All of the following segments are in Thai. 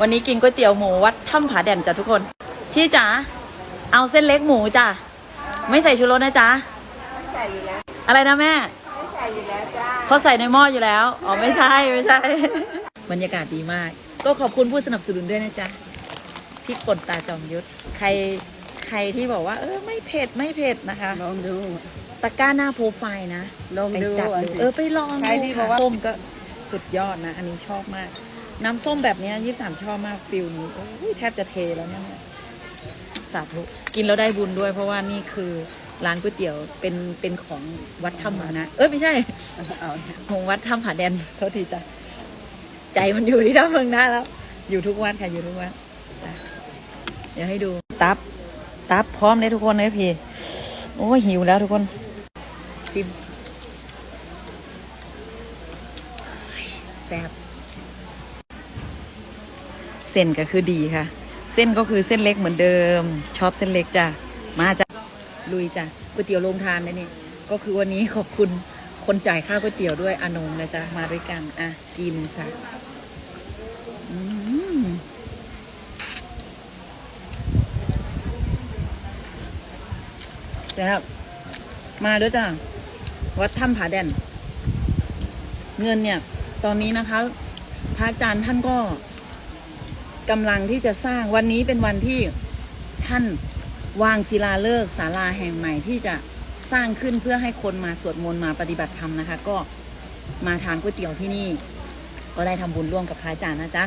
วันนี้กินก๋วยเตี๋ยวหมูวัดถ้ำผาแด่นจ้ะทุกคน พี่จ๋าเอาเส้นเล็กหมูจ้ะไม่ใส่ชูรสนะจ๊ะไม่ใส่อยู่แล้วอะไรนะแม่ไม่ใส่อยู่แล้วจ้าเขาใส่ในหม้ออยู่แล้วอ๋อไม่ใช่ไม่ใช่ บรรยากาศดีมาก ก็ขอบคุณผู้สนับสนุนด้วยนะจ๊ะพี่กดตาจอมยุทธใครใครที่บอกว่า เออไม่เผ็ดไม่เผ็ดนะคะลองดูตะกร้าหน้าโปรไฟล์นะลองไปดูจับอะดูสิเออไปลองใครดูที่บค่ะอกว่าส้มก็สุดยอดนะ อันนี้ชอบมาก น้ำส้มแบบนี้ยี่สามชอบมากฟิลนี้โอ้ยแทบจะเทแล้วเนี่ยสาธุกินแล้วได้บุญด้วย เพราะว่านี่คือร้านก๋วยเตี๋ยวเป็นเป็นของวัดถ้ำหมานะ เอ้ยไม่ใช่เอาของวัดถ้ำผาแดนโทษทีจ้ะใจมันอยู่ที่ถ้ำเมืองนะแล้ว อยู่ทุกวันค่ะอยู่ทุกวันเดี๋ยวให้ดูตับตับพร้อมเลยทุกคนเลยพี่ โอ้หิวแล้วทุกคนซิม ส้นก็คือดีค่ะ เส้นก็คือเส้นเล็กเหมือนเดิม ชอบเส้นเล็กจ้ะ มาจ้ะ ลุยจ้ะก๋วยเตี๋ยวโรงทานนะนี่ ก็คือวันนี้ขอบคุณคนจ่ายค่าก๋วยเตี๋ยวด้วยอนงนะจ๊ะ มาด้วยกัน อะ กินซะแซ่บมาด้วยจ้ะ วัดถ้ำผาแดน เงินเนี่ย ตอนนี้นะคะ พระอาจารย์ท่านก็ กำลังที่จะสร้างวันนี้เป็นวันที่ท่านวางศิลาฤกษ์ศาลาแห่งใหม่ที่จะสร้างขึ้นเพื่อให้คนมาสวดมนต์มาปฏิบัติธรรมนะคะ ก็มาทานก๋วยเตี๋ยวที่นี่ ก็ได้ทำบุญร่วมกับพระอาจารย์นะจ๊ะ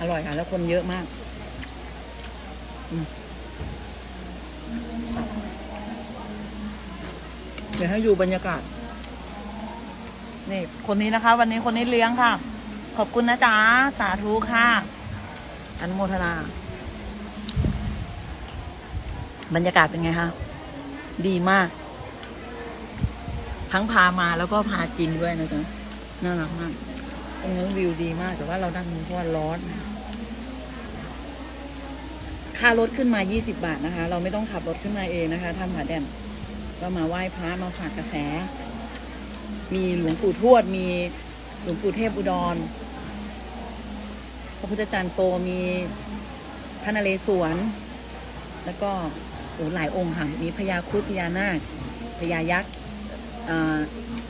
อร่อยค่ะ แล้วคนเยอะมาก ดี๋ยวให้อยู่บรรยากาศ นี่ คนนี้นะคะ วันนี้คนนี้เลี้ยงค่ะ ขอบคุณนะจ๊ะ สาธุค่ะอนุโมทนา บรรยากาศเป็นไงคะ ดีมาก ทั้งพามาแล้วก็พากินด้วยนะจ๊ะน่ารักมากตรงนั้นวิวดีมาก แต่ว่าเรานั่งเพราะว่าร้อนค่ารถขึ้นมา 20 บาทนะคะ เราไม่ต้องขับรถขึ้นมาเองนะคะทำผาแดน ก็มาไหว้พระมาฝากกระแส มีหลวงปู่ทวด มีหลวงปู่เทพอุดร พระพุทธจารย์โตมีพระนเรศวร แล้วก็โอ้หลายองค์ค่ะ มีพญาครุฑพญานาคพญายักษ์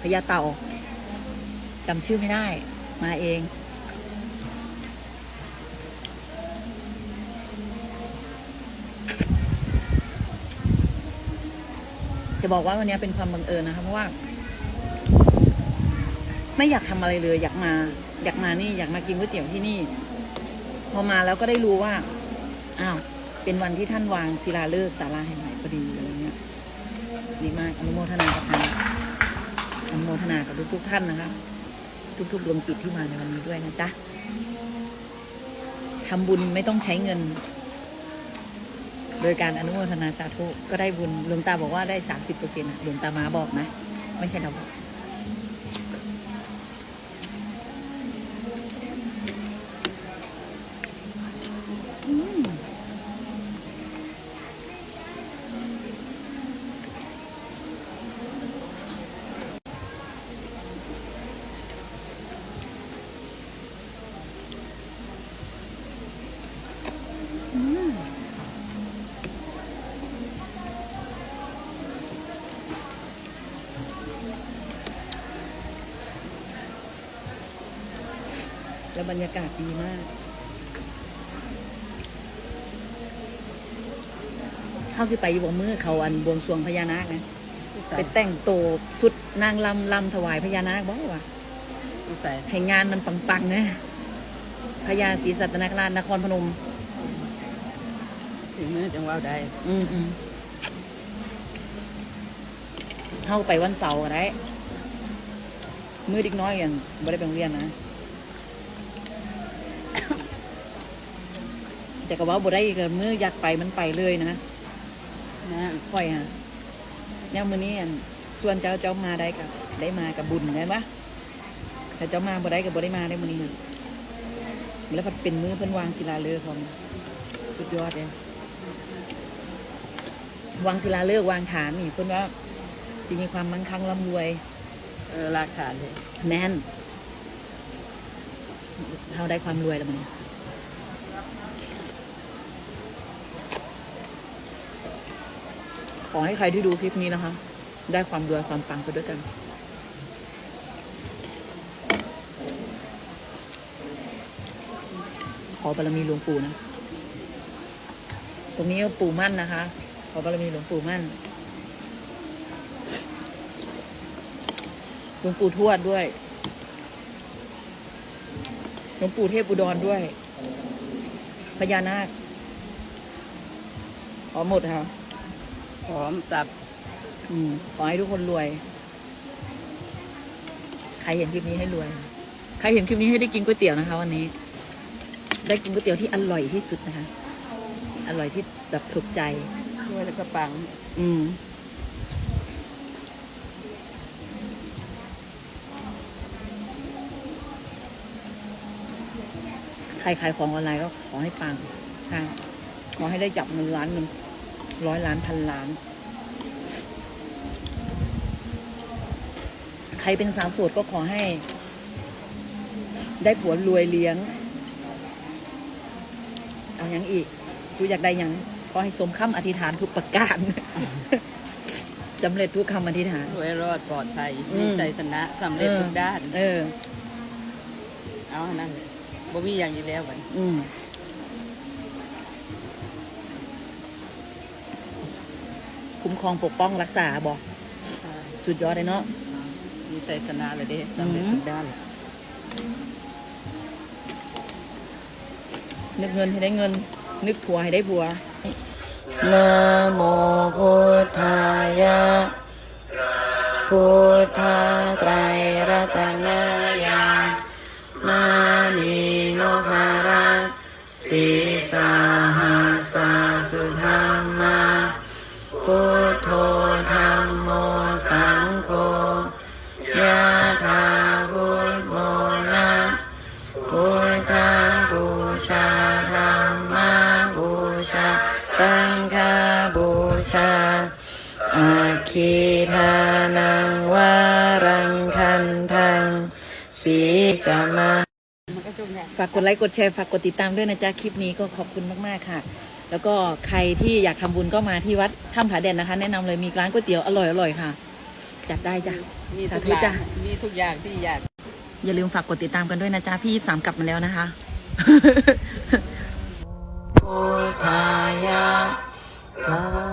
พญาเต่าจำชื่อไม่ได้มาเอง จะบอกว่าวันนี้เป็นความบังเอิญนะคะเพราะว่า ไม่อยากทำอะไรเลย อยากมา อยากมานี่ อยากมากินก๋วยเตี๋ยวที่นี่ พอมาแล้วก็ได้รู้ว่าอ้าวเป็นวันที่ท่านวางศิลาฤกษ์ศาลาแห่งใหม่พอดีอะไรเงี้ยดีมากอนุโมทนากับทางอนุโมทนากับทุกๆท่านนะคะทุกๆดวงจิตที่มาในวันนี้ด้วยนะจ๊ะทำบุญไม่ต้องใช้เงิน โดยการอนุโมทนาสาธุก็ได้บุญหลวงตาบอกว่าได้สามสิบเปอร์เซ็นต์หลวงตามาบอกนะ ไม่ใช่เราบอก แล้วบรรยากาศดีมาก เข้าสิไปอยู่บนมือเขาอันบวงสรวงพญานาคนะผู้ใส่ไปแต่งโตวสุดนางลำลำถวายพญานาคบอกว่าผู้ใส่ให้งานมันปังๆนะพญาศรีสัตนคราชนครพนมถึงมือจังว่าได้ อืมอืมเข้าไปวันเสาร์ก็ได้ มือเด็กน้อยกันบ่ได้ไปโรงเรียนนะ แต่ก็ว่าบ่ได้เกินมืออยากไปมันไปเลยนะนะค่อยฮะเนี่ยมือนี้อันส่วนเจ้าเจ้ามาได้กับได้มากับบุญได้ปะแต่เจ้ามาบ่ได้กับบ่ได้มาได้มือนี้นะแล้วพัดเป็นมือเพิ่นวางศิลาฤกษ์ของสุดยอดเลยวางศิลาฤกษ์วางฐานนี่เพิ่นว่าสิมีความมั่งคั่งร่ำรวยเออราคาเลยแม่นเราได้ความรวยแล้วมัน ขอให้ใครที่ดูคลิปนี้นะคะ ได้ความรวยความปังไปด้วยกัน ขอบารมีหลวงปู่นะ ตรงนี้ปู่มั่นนะคะ ขอบารมีหลวงปู่มั่น หลวงปู่ทวดด้วย หลวงปู่เทพอุดรด้วย พญานาค ขอหมดค่ะ หอมสับ อืมขอให้ทุกคนรวย ใครเห็นคลิปนี้ให้รวย ใครเห็นคลิปนี้ให้ได้กินก๋วยเตี๋ยวนะคะ วันนี้ ได้กินก๋วยเตี๋ยวที่อร่อยที่สุดนะคะ อร่อยที่แบบถูกใจด้วยแล้วก็ปัง อืมใครขายของออนไลน์ก็ขอให้ปังค่ะขอให้ได้จับเงินล้านหนึ่ง ร้อยล้านพันล้าน ใครเป็นสาวโสดก็ขอให้ ได้ผัวรวยเลี้ยง เอาอยังอีกชูอยากได้หยังขอให้สมคำอธิษฐานทุกประการสำเร็จทุกคำอธิษฐานรวยรอดปลอดภัยอืมมีใจชนะสำเร็จทุกด้าน เออ เอาอันนั่นเลยบ่มีอย่างอยู่แล้วบัดนี้อืม คุ้มครองปกป้องรักษาบอกสุดยอดเลยเนาะมีใจชนะเลยเด้สำเร็จทุกด้านนึกเงินให้ได้เงิน นึกผัวให้ได้ผัวนะโมพุทธายะพุทธาไตรรั ยะถาพุทโมนะพุทธังบูชาธรรมาบูชา สังฆาบูชาอาคีทานังวารังคันทังสีจะมาฝากกดไลค์กดแชร์ฝากกดติดตามด้วยนะจ๊ะคลิปนี้ก็ขอบคุณมากๆค่ะ แล้วก็ใครที่อยากทำบุญก็มาที่วัดถ้ำผาแดนนะคะ แนะนำเลยมีร้านก๋วยเตี๋ยวอร่อยๆค่ะ จัดได้จ้ะมีทุกสาธุอย่าจ้ะงมีทุกอย่างที่อยาก อย่าลืมฝากกดติดตามกันด้วยนะจ๊ะ พี่ยิบสามกลับมาแล้วนะคะพุทธายะพระ